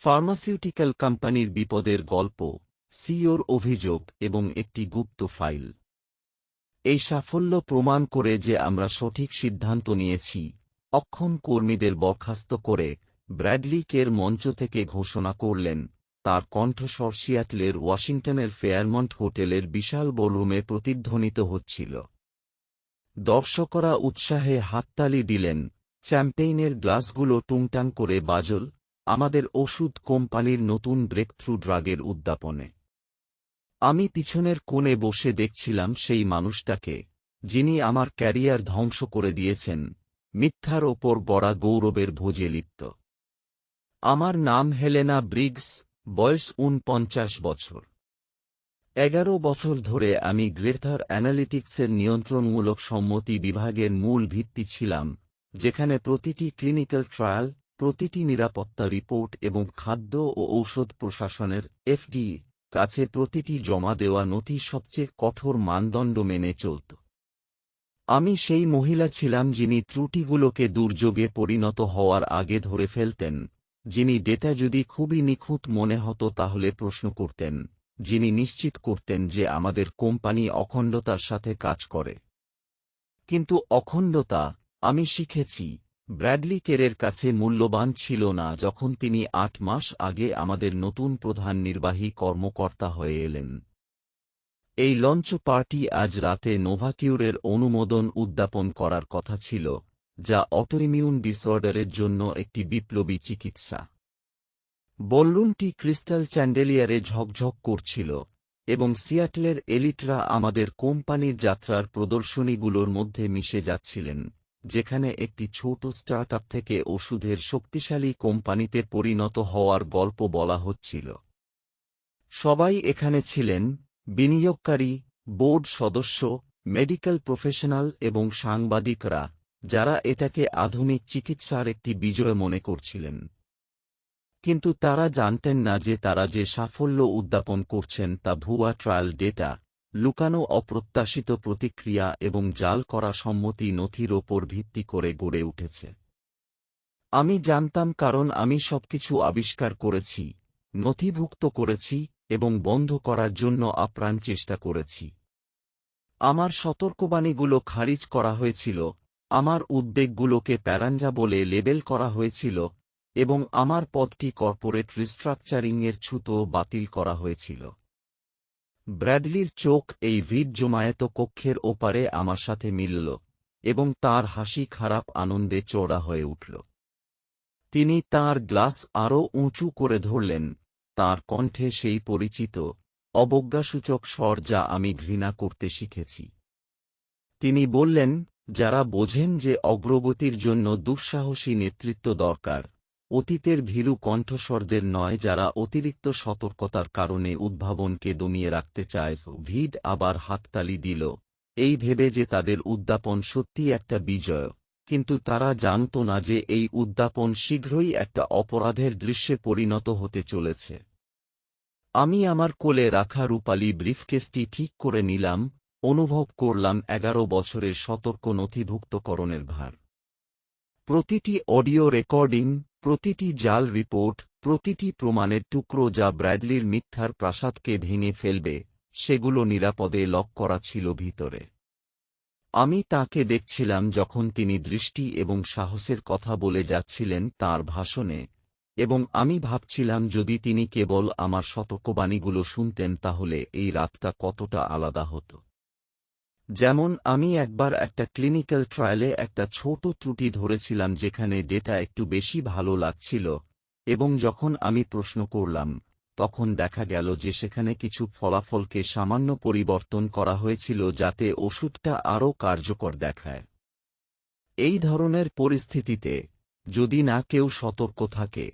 Pharmaceutical কোম্পানির বিপদের গল্প, সিওর অভিযোগ এবং একটি গুপ্ত ফাইল। এই সাফল্য প্রমাণ করে যে আমরা সঠিক সিদ্ধান্ত নিয়েছি, অক্ষম কর্মীদের বরখাস্ত করে ব্র্যাডলি কের মঞ্চ থেকে ঘোষণা করলেন, তার কণ্ঠস্বর সিয়াটলের ওয়াশিংটনের ফেয়ারমন্ট হোটেলের বিশাল বলরুমে প্রতিধ্বনিত হচ্ছিল। দর্শকরা উৎসাহে হাততালি দিলেন, চ্যাম্পেইনের গ্লাসগুলো টুংটাং করে বাজল আমাদের ওষুধ কোম্পানির নতুন ব্রেকথ্রু ড্রাগের উদ্যাপনে। আমি পিছনের কোণে বসে দেখছিলাম সেই মানুষটাকে, যিনি আমার ক্যারিয়ার ধ্বংস করে দিয়েছেন, মিথ্যার ওপর বড়া গৌরবের ভোজে লিপ্ত। আমার নাম হেলেনা ব্রিগস, বয়স উনপঞ্চাশ বছর। এগারো বছর ধরে আমি গ্রেথার অ্যানালিটিক্সের নিয়ন্ত্রণমূলক সম্মতি বিভাগের মূল ভিত্তি ছিলাম, যেখানে প্রতিটি ক্লিনিক্যাল ট্রায়াল প্রতিটি নিরাপত্তা রিপোর্ট এবং খাদ্য ও ঔষধ প্রশাসনের এফডি কাছে প্রতিটি জমা দেওয়া নথি সবচেয়ে কঠোর মানদণ্ড মেনে চলত। আমি সেই মহিলা ছিলাম যিনি ত্রুটিগুলোকে দুর্যোগে পরিণত হওয়ার আগে ধরে ফেলতেন, যিনি ডেটা যদি খুবই নিখুঁত মনে হতো তাহলে প্রশ্ন করতেন, যিনি নিশ্চিত করতেন যে আমাদের কোম্পানি অখণ্ডতার সাথে কাজ করে। কিন্তু অখণ্ডতা আমি শিখেছি। ব্র্যাডলি কেরের কাছে মূল্যবান ছিল না যখন তিনি আট মাস আগে আমাদের নতুন প্রধান নির্বাহী কর্মকর্তা হয়ে এলেন। এই লঞ্চ পার্টি আজ রাতে নোভাকিউরের অনুমোদন উদ্যাপন করার কথা ছিল, যা অটোইমিউন ডিসঅর্ডারের জন্য একটি বিপ্লবী চিকিৎসা। বল্লুনটি ক্রিস্টাল চ্যান্ডেলিয়ারে ঝকঝক করছিল, এবং সিয়াটলের এলিটরা আমাদের কোম্পানির যাত্রার প্রদর্শনীগুলোর মধ্যে মিশে যাচ্ছিলেন। যেখানে একটি ছোট স্টার্ট থেকে ওষুধের শক্তিশালী কোম্পানিতে পরিণত হওয়ার গল্প বলা হচ্ছিল। সবাই এখানে ছিলেন, বিনিয়োগকারী, বোর্ড সদস্য, মেডিকেল প্রফেশনাল এবং সাংবাদিকরা, যারা এটাকে আধুনিক চিকিৎসার একটি বিজয় মনে করছিলেন। কিন্তু তারা জানতেন না যে তারা যে সাফল্য উদ্যাপন করছেন তা ভুয়া ট্রায়াল ডেটা লুকানো অপ্রত্যাশিত প্রতিক্রিয়া এবং জাল করা সম্মতি নথির ওপর ভিত্তি করে গড়ে উঠেছে। আমি জানতাম কারণ আমি সবকিছু আবিষ্কার করেছি, নথিভুক্ত করেছি এবং বন্ধ করার জন্য আপ্রাণ চেষ্টা করেছি। আমার সতর্কবাণীগুলো খারিজ করা হয়েছিল, আমার উদ্বেগগুলোকে প্যারাঞ্জা বলে লেবেল করা হয়েছিল এবং আমার পদটি কর্পোরেট রিস্ট্রাকচারিংয়ের ছুতো বাতিল করা হয়েছিল। ব্র্যাডলির চোখ এই ভিড় জমায়েত কক্ষের ওপারে আমার সাথে মিলল, এবং তার হাসি খারাপ আনন্দে চড়া হয়ে উঠল। তিনি তার গ্লাস আরও উঁচু করে ধরলেন, তার কণ্ঠে সেই পরিচিত, অবজ্ঞাসূচক স্বর যা আমি ঘৃণা করতে শিখেছি। তিনি বললেন, যারা বোঝেন যে অগ্রগতির জন্য দুঃসাহসী নেতৃত্ব দরকার অতীতের ভীরু কণ্ঠস্বরদের নয় যারা অতিরিক্ত সতর্কতার কারণে উদ্ভাবনকে দমিয়ে রাখতে চায়। ভিড আবার হাততালি দিল। এই ভেবে যে তাদের উদ্যাপন সত্যি একটা বিজয়। কিন্তু তারা জানত না যে এই উদ্যাপন শীঘ্রই একটা অপরাধের দৃশ্যে পরিণত হতে চলেছে। আমি আমার কোলে রাখা রূপালী ব্রিফকেসটি ঠিক করে নিলাম, অনুভব করলাম এগারো বছরের সতর্ক নথিভুক্তকরণের ভার। প্রতিটি অডিও রেকর্ডিং প্রতিটি জাল রিপোর্ট প্রতিটি প্রমাণের টুকরো যা ব্র্যাডলির মিথ্যার প্রাসাদকে ভেঙে ফেলবে, সেগুলো নিরাপদে লক করা ছিল ভিতরে। আমি তাকে দেখছিলাম যখন তিনি দৃষ্টি এবং সাহসের কথা বলে যাচ্ছিলেন তার ভাষণে, এবং আমি ভাবছিলাম যদি তিনি কেবল আমার সতর্কবাণীগুলো শুনতেন তাহলে এই রাতটা কতটা আলাদা হতো। যেমন, আমি একবার একটা ক্লিনিক্যাল ট্রায়ালে একটা ছোট ত্রুটি ধরেছিলাম যেখানে ডেটা একটু বেশি ভালো লাগছিল, এবং যখন আমি প্রশ্ন করলাম, তখন দেখা গেল যে সেখানে কিছু ফলাফলকে সামান্য পরিবর্তন করা হয়েছিল যাতে ওষুধটা আরও কার্যকর দেখায়। এই ধরনের পরিস্থিতিতে, যদি না কেউ সতর্ক থাকে,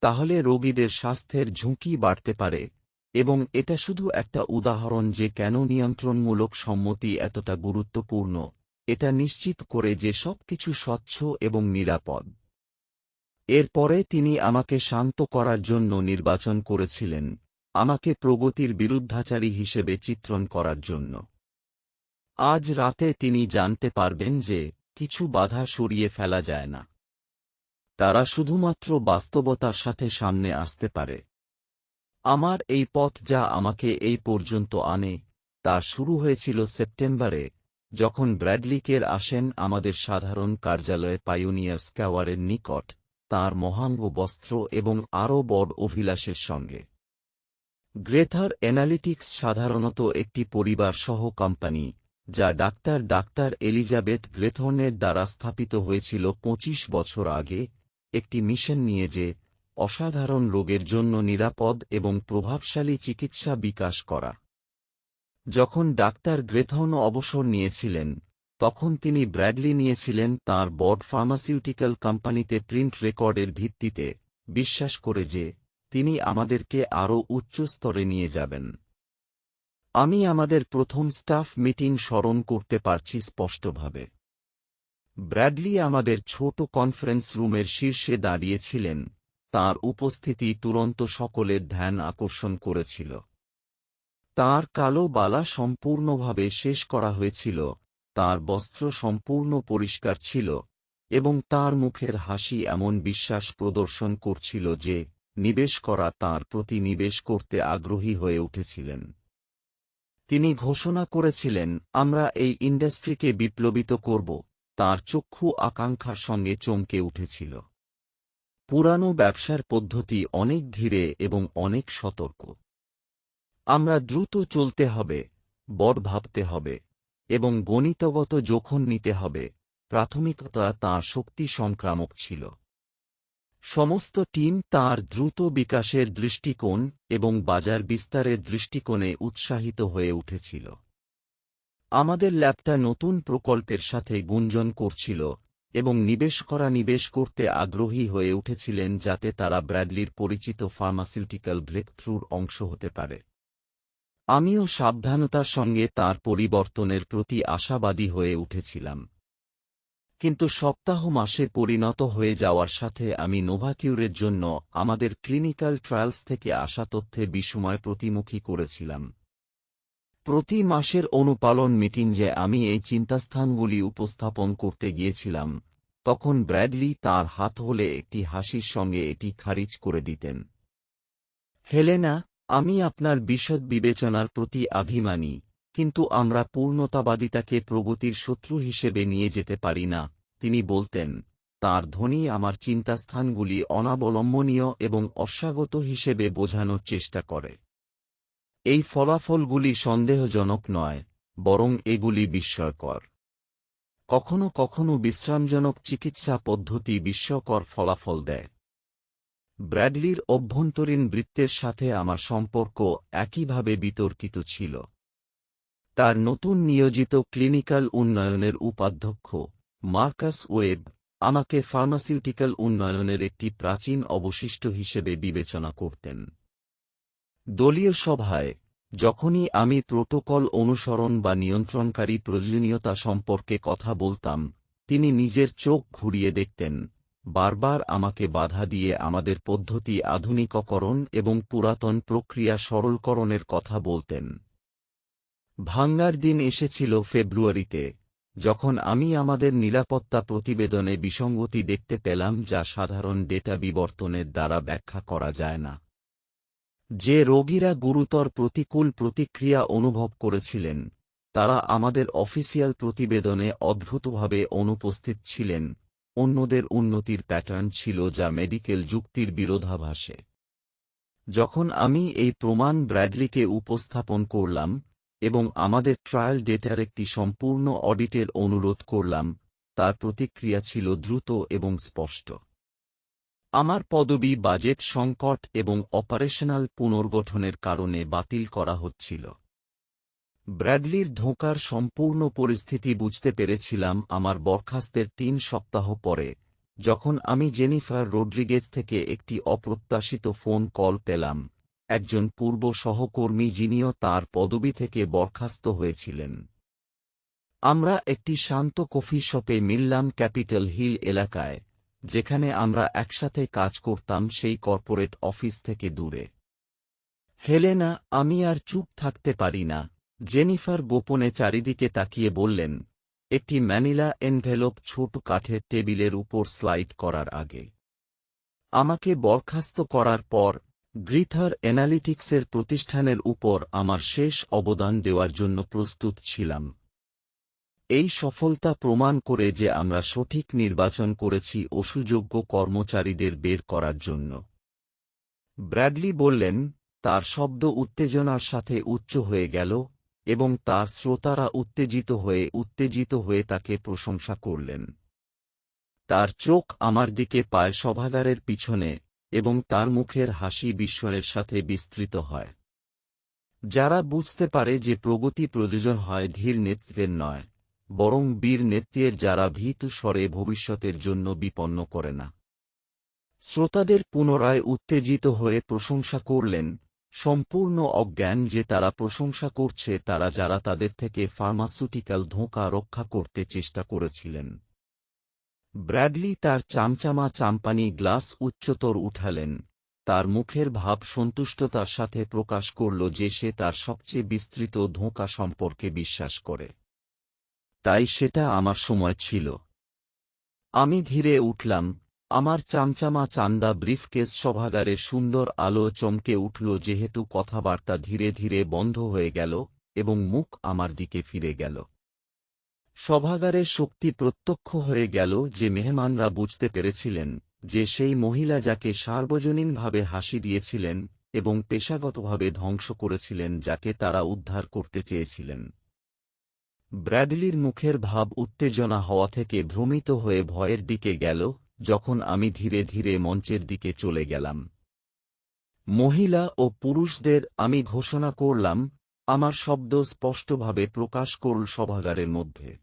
তাহলে রোগীদের স্বাস্থ্যের ঝুঁকি বাড়তে পারে। এবং এটা শুধু একটা উদাহরণ যে কেন নিয়ন্ত্রণমূলক সম্মতি এতটা গুরুত্বপূর্ণ, এটা নিশ্চিত করে যে সবকিছু স্বচ্ছ এবং নিরাপদ। এরপরে তিনি আমাকে শান্ত করার জন্য নির্বাচন করেছিলেন, আমাকে প্রগতির বিরুদ্ধাচারী হিসেবে চিত্রণ করার জন্য। আজ রাতে তিনি জানতে পারবেন যে কিছু বাধা সরিয়ে ফেলা যায় না। তারা শুধুমাত্র বাস্তবতার সাথে সামনে আসতে পারে। আমার এই পথ যা আমাকে এই পর্যন্ত আনে, তা শুরু হয়েছিল সেপ্টেম্বরে, যখন ব্র্যাডলিকের আসেন আমাদের সাধারণ কার্যালয়ে পাইওনিয়ার স্ক্যাওয়ারের নিকট, তার মহাঙ্গ বস্ত্র এবং আরও বড় অভিলাষের সঙ্গে। গ্রেথার অ্যানালিটিক্স সাধারণত একটি পরিবার সহ কোম্পানি, যা ডাক্তার ডাক্তার এলিজাবেথ গ্রেথর্নের দ্বারা স্থাপিত হয়েছিল ২৫ বছর আগে, একটি মিশন নিয়ে যে অসাধারণ রোগের জন্য নিরাপদ এবং প্রভাবশালী চিকিৎসা বিকাশ করা। যখন ডাক্তার গ্রেথন অবসর নিয়েছিলেন, তখন তিনি ব্র্যাডলি নিয়েছিলেন তার বড ফার্মাসিউটিক্যাল কোম্পানিতে প্রিন্ট রেকর্ডের ভিত্তিতে, বিশ্বাস করে যে, তিনি আমাদেরকে আরও উচ্চ স্তরে নিয়ে যাবেন। আমি আমাদের প্রথম স্টাফ মিটিং স্মরণ করতে পারছি স্পষ্টভাবে। ব্র্যাডলি আমাদের ছোট কনফারেন্স রুমের শীর্ষে দাঁড়িয়েছিলেন তার উপস্থিতি তুরন্ত সকলের ধ্যান আকর্ষণ করেছিল। তার কালো বালা সম্পূর্ণভাবে শেষ করা হয়েছিল, তার বস্ত্র সম্পূর্ণ পরিষ্কার ছিল, এবং তার মুখের হাসি এমন বিশ্বাস প্রদর্শন করছিল যে, নিবেশ করা তার প্রতি নিবেশ করতে আগ্রহী হয়ে উঠেছিলেন। তিনি ঘোষণা করেছিলেন, আমরা এই ইন্ডাস্ট্রিকে বিপ্লবিত করব। তার চক্ষু আকাঙ্ক্ষার সঙ্গে চমকে উঠেছিল। পুরানো ব্যবসার পদ্ধতি অনেক ধীরে এবং অনেক সতর্ক। আমরা দ্রুত চলতে হবে, বড় ভাবতে হবে এবং গণিতগত যোখন নিতে হবে, প্রাথমিকতা তাঁর শক্তি সংক্রামক ছিল। সমস্ত টিম তার দ্রুত বিকাশের দৃষ্টিকোণ এবং বাজার বিস্তারের দৃষ্টিকোণে উৎসাহিত হয়ে উঠেছিল। আমাদের ল্যাবটা নতুন প্রকল্পের সাথে গুঞ্জন করছিল এবং নিবেশ করা নিবেশ করতে আগ্রহী হয়ে উঠেছিলেন যাতে তারা ব্র্যাডলির পরিচিত ফার্মাসিউটিক্যাল ব্রেকথ্রুর অংশ হতে পারে। আমিও সাবধানতার সঙ্গে তার পরিবর্তনের প্রতি আশাবাদী হয়ে উঠেছিলাম। কিন্তু সপ্তাহ মাসে পরিণত হয়ে যাওয়ার সাথে আমি নোভাকিউরের জন্য আমাদের ক্লিনিক্যাল ট্রায়ালস থেকে আসা তথ্যে বিস্ময় প্রতিমুখী করেছিলাম। প্রতি মাসের অনুপালন মিটিং যে আমি এই চিন্তাস্থানগুলি উপস্থাপন করতে গিয়েছিলাম, তখন ব্র্যাডলি তার হাত হলে একটি হাসির সঙ্গে এটি খারিজ করে দিতেন। হেলেনা, আমি আপনার বিশদ বিবেচনার প্রতি অভিমানী, কিন্তু আমরা পূর্ণতাবাদিতাকে প্রগতির শত্রু হিসেবে নিয়ে যেতে পারি না, তিনি বলতেন। তার ধ্বনি আমার চিন্তাস্থানগুলি অনাবলম্বনীয় এবং অস্বাগত হিসেবে বোঝানোর চেষ্টা করে। এই ফলাফলগুলি সন্দেহজনক নয়, বরং এগুলি বিস্ময়কর। কখনো কখনো বিশ্রামজনক চিকিৎসা পদ্ধতি বিস্ময়কর ফলাফল দেয়। ব্র্যাডলির অভ্যন্তরীণ বৃত্তের সাথে আমার সম্পর্ক একইভাবে বিতর্কিত ছিল। তার নতুন নিয়োজিত ক্লিনিক্যাল উন্নয়নের উপাধ্যক্ষ, মার্কাস ওয়েব, আমাকে ফার্মাসিউটিক্যাল উন্নয়নের একটি প্রাচীন অবশিষ্ট হিসেবে বিবেচনা করতেন। দলীয় সভায়, যখনই আমি প্রোটোকল অনুসরণ বা নিয়ন্ত্রণকারী প্রয়োজনীয়তা সম্পর্কে কথা বলতাম, তিনি নিজের চোখ ঘুরিয়ে দেখতেন, বারবার আমাকে বাধা দিয়ে আমাদের পদ্ধতি আধুনিককরণ এবং পুরাতন প্রক্রিয়া সরলকরণের কথা বলতেন। ভাঙ্গার দিন এসেছিল ফেব্রুয়ারিতে, যখন আমি আমাদের নিরাপত্তা প্রতিবেদনে বিসঙ্গতি দেখতে পেলাম যা সাধারণ ডেটা বিবর্তনের দ্বারা ব্যাখ্যা করা যায় না। যে রোগীরা গুরুতর প্রতিকূল প্রতিক্রিয়া অনুভব করেছিলেন, তারা আমাদের অফিসিয়াল প্রতিবেদনে অদ্ভুতভাবে অনুপস্থিত ছিলেন। অন্যদের উন্নতির প্যাটার্ন ছিল যা মেডিকেল যুক্তির বিরোধাভাসে। যখন আমি এই প্রমাণ ব্র্যাডলিকে উপস্থাপন করলাম এবং আমাদের ট্রায়াল ডেটার একটি সম্পূর্ণ অডিটের অনুরোধ করলাম, তার প্রতিক্রিয়া ছিল দ্রুত এবং স্পষ্ট। আমার পদবি বাজেট সংকট এবং অপারেশনাল পুনর্গঠনের কারণে বাতিল করা হচ্ছিল। ব্র্যাডলির ধোঁকার সম্পূর্ণ পরিস্থিতি বুঝতে পেরেছিলাম আমার বরখাস্তের তিন সপ্তাহ পরে, যখন আমি জেনিফার রোড্রিগেজ থেকে একটি অপ্রত্যাশিত ফোন কল পেলাম। একজন পূর্ব সহকর্মী যিনিও তার পদবি থেকে বরখাস্ত হয়েছিলেন। আমরা একটি শান্ত কফি শপে মিললাম ক্যাপিটাল হিল এলাকায়। যেখানে আমরা একসাথে কাজ করতাম সেই কর্পোরেট অফিস থেকে দূরে। হেলেনা, আমি আর চুপ থাকতে পারি না। জেনিফার গোপনে চারিদিকে তাকিয়ে বললেন, একটি ম্যানিলা এনভেলপ ছোট কাঠের টেবিলের উপর স্লাইড করার আগে। আমাকে বরখাস্ত করার পর, গ্রিথার অ্যানালিটিক্সের প্রতিষ্ঠানের উপর আমার শেষ অবদান দেওয়ার জন্য প্রস্তুত ছিলাম। এই সফলতা প্রমাণ করে যে আমরা সঠিক নির্বাচন করেছি অসুযোগ্য কর্মচারীদের বের করার জন্য। ব্র্যাডলি বললেন, তার শব্দ উত্তেজনার সাথে উচ্চ হয়ে গেল এবং তার শ্রোতারা উত্তেজিত হয়ে উত্তেজিত হয়ে তাকে প্রশংসা করলেন। তার চোখ আমার দিকে পায় সভাগারের পিছনে এবং তার মুখের হাসি বিস্ময়ের সাথে বিস্তৃত হয়। যারা বুঝতে পারে যে প্রগতি প্রয়োজন হয় ধীর নেতৃত্বের নয়। বরং বীর নেতৃত্বের যারা ভীত স্বরে ভবিষ্যতের জন্য বিপন্ন করে না। শ্রোতাদের পুনরায় উত্তেজিত হয়ে প্রশংসা করলেন, সম্পূর্ণ অজ্ঞান যে তারা প্রশংসা করছে তারা যারা তাদের থেকে ফার্মাসিউটিক্যাল ধোঁকা রক্ষা করতে চেষ্টা করেছিলেন। ব্র্যাডলি তার চামচামা চাম্পানি গ্লাস উচ্চতর উঠালেন, তার মুখের ভাব সন্তুষ্টতার সাথে প্রকাশ করল যে সে তার সবচেয়ে বিস্তৃত ধোঁকা সম্পর্কে বিশ্বাস করে। তাই সেটা আমার সময় ছিল। আমি ধীরে উঠলাম, আমার চামচামা চান্দা ব্রিফকেস সভাগারে সুন্দর আলো চমকে উঠল যেহেতু কথাবার্তা ধীরে ধীরে বন্ধ হয়ে গেল এবং মুখ আমার দিকে ফিরে গেল। সভাগারের শক্তি প্রত্যক্ষ হয়ে গেল যে মেহমানরা বুঝতে পেরেছিলেন যে সেই মহিলা যাকে সার্বজনীনভাবে হাসি দিয়েছিলেন এবং পেশাগতভাবে ধ্বংস করেছিলেন যাকে তারা উদ্ধার করতে চেয়েছিলেন। ব্র্যাডলির মুখের ভাব উত্তেজনা হওয়া থেকে ভ্রমিত হয়ে ভয়ের দিকে গেল, যখন আমি ধীরে ধীরে মঞ্চের দিকে চলে গেলাম। মহিলা ও পুরুষদের আমি ঘোষণা করলাম, আমার শব্দ স্পষ্টভাবে প্রকাশ করল সভাগারের মধ্যে।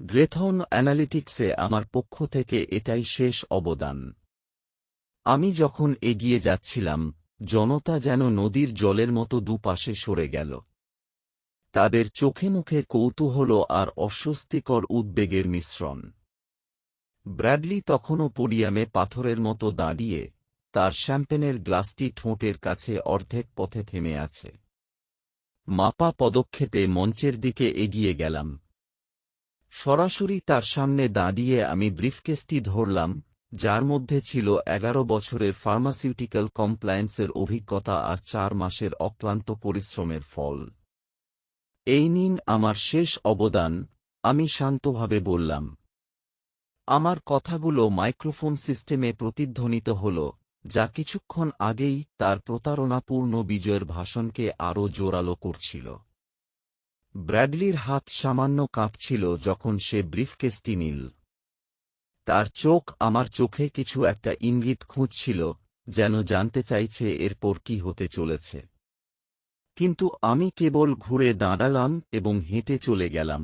গ্রেথন অ্যানালিটিক্সে আমার পক্ষ থেকে এটাই শেষ অবদান। আমি যখন এগিয়ে যাচ্ছিলাম, জনতা যেন নদীর জলের মতো দুপাশে সরে গেল। তাদের চোখে মুখে কৌতূহল আর অস্বস্তিকর উদ্বেগের মিশ্রণ। ব্র্যাডলি তখনও পোডিয়ামে পাথরের মতো দাঁড়িয়ে তার শ্যাম্পেনের গ্লাসটি ঠোঁটের কাছে অর্ধেক পথে থেমে আছে। মাপা পদক্ষেপে মঞ্চের দিকে এগিয়ে গেলাম। সরাসরি তার সামনে দাঁড়িয়ে আমি ব্রিফকেসটি ধরলাম, যার মধ্যে ছিল এগারো বছরের ফার্মাসিউটিক্যাল কমপ্লায়েন্সের অভিজ্ঞতা আর চার মাসের অক্লান্ত পরিশ্রমের ফল। এই নিন আমার শেষ অবদান, আমি শান্তভাবে বললাম। আমার কথাগুলো মাইক্রোফোন সিস্টেমে প্রতিধ্বনিত হল, যা কিছুক্ষণ আগেই তার প্রতারণাপূর্ণ বিজয়ের ভাষণকে আরও জোরালো করছিল। ব্র্যাডলির হাত সামান্য কাঁপছিল যখন সে ব্রিফকেসটি নিল। তার চোখ আমার চোখে কিছু একটা ইঙ্গিত খুঁজছিল, যেন জানতে চাইছে এরপর কি হতে চলেছে। কিন্তু আমি কেবল ঘুরে দাঁড়ালাম এবং হেঁটে চলে গেলাম।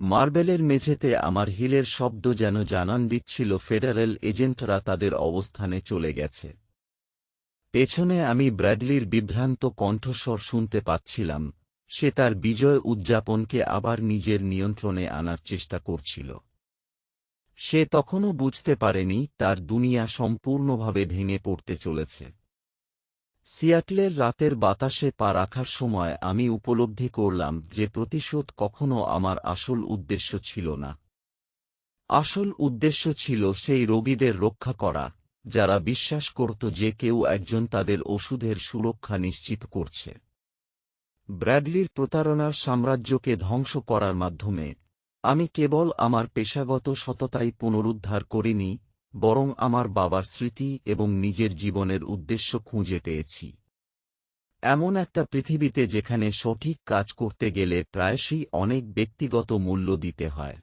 মার্বেলের মেঝেতে আমার হিলের শব্দ যেন জানান দিচ্ছিল ফেডারেল এজেন্টরা তাদের অবস্থানে চলে গেছে। পেছনে আমি ব্র্যাডলির বিভ্রান্ত কণ্ঠস্বর শুনতে পাচ্ছিলাম, সে তার বিজয় উদযাপনকে আবার নিজের নিয়ন্ত্রণে আনার চেষ্টা করছিল। সে তখনও বুঝতে পারেনি তার দুনিয়া সম্পূর্ণভাবে ভেঙে পড়তে চলেছে। সিয়াটলের রাতের বাতাসে পা রাখার সময় আমি উপলব্ধি করলাম যে প্রতিশোধ কখনো আমার আসল উদ্দেশ্য ছিল না। আসল উদ্দেশ্য ছিল সেই রোগীদের রক্ষা করা, যারা বিশ্বাস করত যে কেউ একজন তাদের ওষুধের সুরক্ষা নিশ্চিত করছে। ব্র্যাডলির প্রতারণার সাম্রাজ্যকে ধ্বংস করার মাধ্যমে, আমি কেবল আমার পেশাগত সততাই পুনরুদ্ধার করিনি বরং আমার বাবার স্মৃতি এবং নিজের জীবনের উদ্দেশ্য খুঁজে পেয়েছি। এমন একটা পৃথিবীতে যেখানে সঠিক কাজ করতে গেলে প্রায়শই অনেক ব্যক্তিগত মূল্য দিতে হয়।